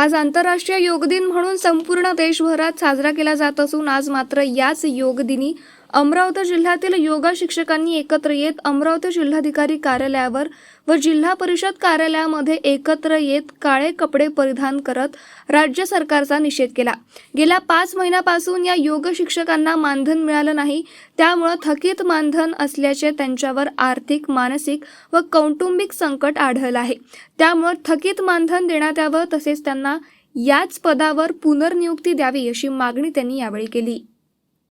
आज आंतरराष्ट्रीय योग दिन म्हणून संपूर्ण देशभरात साजरा केला जात असून आज मात्र याच योग दिनी अमरावती जिल्ह्यातील योगा शिक्षकांनी एकत्र येत अमरावती जिल्हाधिकारी कार्यालयावर व जिल्हा परिषद कार्यालयामध्ये एकत्र येत काळे कपडे परिधान करत राज्य सरकारचा निषेध केला. गेल्या पाच महिन्यापासून या योग शिक्षकांना मानधन मिळालं नाही. त्यामुळं थकीत मानधन असल्याचे त्यांच्यावर आर्थिक मानसिक व कौटुंबिक संकट आढळलं आहे. त्यामुळं थकीत मानधन देण्यात यावं तसेच त्यांना याच पदावर पुनर्नियुक्ती द्यावी अशी मागणी त्यांनी यावेळी केली.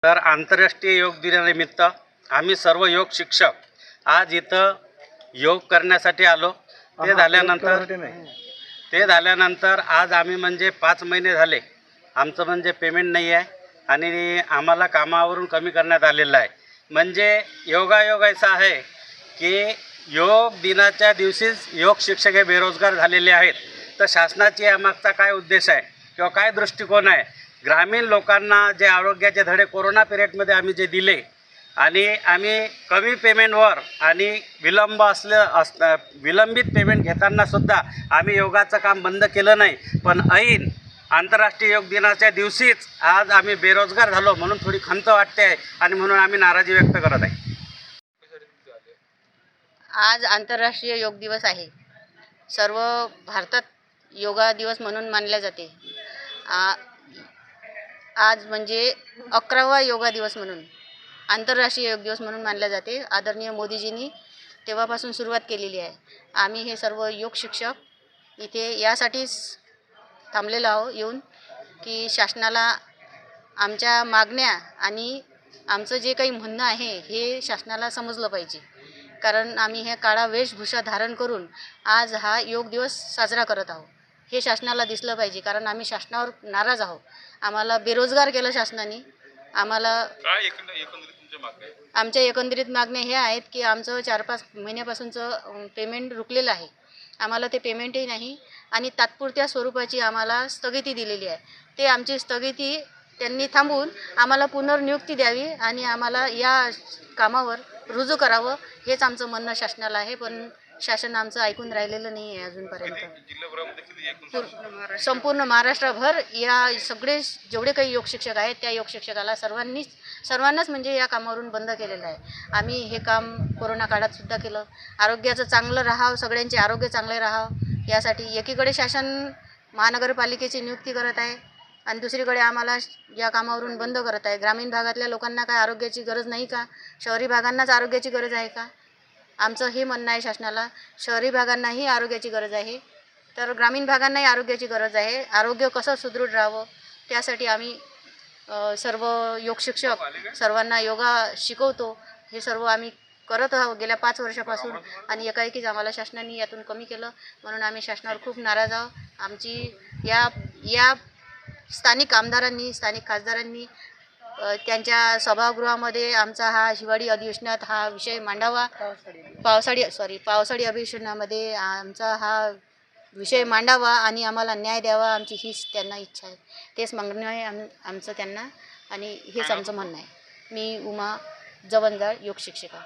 तर आंतरराष्ट्रीय योग दिनानिमित्त आम्ही सर्व योग शिक्षक आज इथं योग करण्यासाठी आलो. ते झाल्यानंतर ते झाल्यानंतर आज आम्ही म्हणजे पाच महिने झाले. आमचं म्हणजे पेमेंट नाही आहे आणि आम्हाला कामावरून कमी करण्यात आलेलं आहे. म्हणजे योगायोग असा आहे की योग दिनाच्या दिवशीच योग शिक्षक हे बेरोजगार झालेले आहेत. तर शासनाची यामागचा काय उद्देश आहे? किंवा काय दृष्टिकोन आहे? ग्रामीण लोकांना जे आरोग्याचे धडे कोरोना पिरियडमध्ये आम्ही जे दिले आणि आम्ही कमी पेमेंटवर आणि विलंब असलं अस विलंबित पेमेंट घेतानासुद्धा आम्ही योगाचं काम बंद केलं नाही. पण ऐन आंतरराष्ट्रीय योग दिनाच्या दिवशीच आज आम्ही बेरोजगार झालो म्हणून थोडी खंत वाटते आहे आणि म्हणून आम्ही नाराजी व्यक्त करत आहे. आज आंतरराष्ट्रीय योग दिवस आहे. सर्व भारतात योगा दिवस म्हणून मानल्या जाते. आ- आज म्हणजे अकरावा योगा दिवस म्हणून आंतरराष्ट्रीय योग दिवस म्हणून मानला जाते. आदरणीय मोदीजींनी तेव्हापासून सुरुवात केलेली आहे. आम्ही हे सर्व योग शिक्षक इथे यासाठीच थांबलेलो आहो येऊन की शासनाला आमच्या मागण्या आणि आमचं जे काही म्हणणं आहे हे शासनाला समजलं पाहिजे. कारण आम्ही ह्या काळा वेशभूषा धारण करून आज हा योग दिवस साजरा करत आहोत. हे शासनाला दिसलं पाहिजे कारण आम्ही शासनावर नाराज आहोत. आम्हाला बेरोजगार केलं शासनाने. आम्हाला काय एकंदर एकंदरीत तुमच्या मागण्या आहेत? आमच्या एकंदरीत मागण्या ह्या आहेत की आमचं चार पाच महिन्यापासूनचं पेमेंट रुकलेलं आहे. आम्हाला ते पेमेंटही नाही आणि तात्पुरत्या स्वरूपाची आम्हाला स्थगिती दिलेली आहे. ते आमची स्थगिती त्यांनी थांबवून आम्हाला पुनर्नियुक्ती द्यावी आणि आम्हाला या कामावर रुजू करावं हेच आमचं म्हणणं शासनाला आहे. पण शासन आमचं ऐकून राहिलेलं नाही आहे अजूनपर्यंत. संपूर्ण महाराष्ट्रभर या सगळे जेवढे काही योग शिक्षक आहेत त्या योग शिक्षकाला सर्वांनीच सर्वांनाच म्हणजे या कामावरून बंद केलेलं आहे. आम्ही हे काम कोरोना काळात सुद्धा केलं. आरोग्याचं चांगलं राहावं सगळ्यांचे आरोग्य चांगले राहावं. यासाठी एकीकडे शासन महानगरपालिकेची नियुक्ती करत आहे आणि दुसरीकडे आम्हाला या कामावरून बंद करत आहे. ग्रामीण भागातल्या लोकांना काय आरोग्याची गरज नाही का? शहरी भागांनाच आरोग्याची गरज आहे का? आमचं हे म्हणणं आहे शासनाला शहरी भागांनाही आरोग्याची गरज आहे. तर ग्रामीण भागांनाही आरोग्याची गरज आहे. आरोग्य कसं सुदृढ राहावं त्यासाठी आम्ही सर्व योगशिक्षक सर्वांना योगा शिकवतो. हे सर्व आम्ही करत आहोत. गेल्या पाच वर्षापासून आणि एकाएकीच आम्हाला शासनाने यातून कमी केलं. म्हणून आम्ही शासनावर खूप नाराज आहोत. आमची या या स्थानिक आमदारांनी स्थानिक खासदारांनी त्यांच्या सभागृहामध्ये आमचा हा हिवाळी अधिवेशनात हा विषय मांडावा. पावसाळी सॉरी पावसाळी अधिवेशनामध्ये आमचा हा विषय मांडावा आणि आम्हाला न्याय द्यावा आमची हीच त्यांना इच्छा आहे. तेच मागणं आहे आम आमचं त्यांना आणि हेच आमचं म्हणणं आहे. मी उमा जवंजाळ योग शिक्षिका.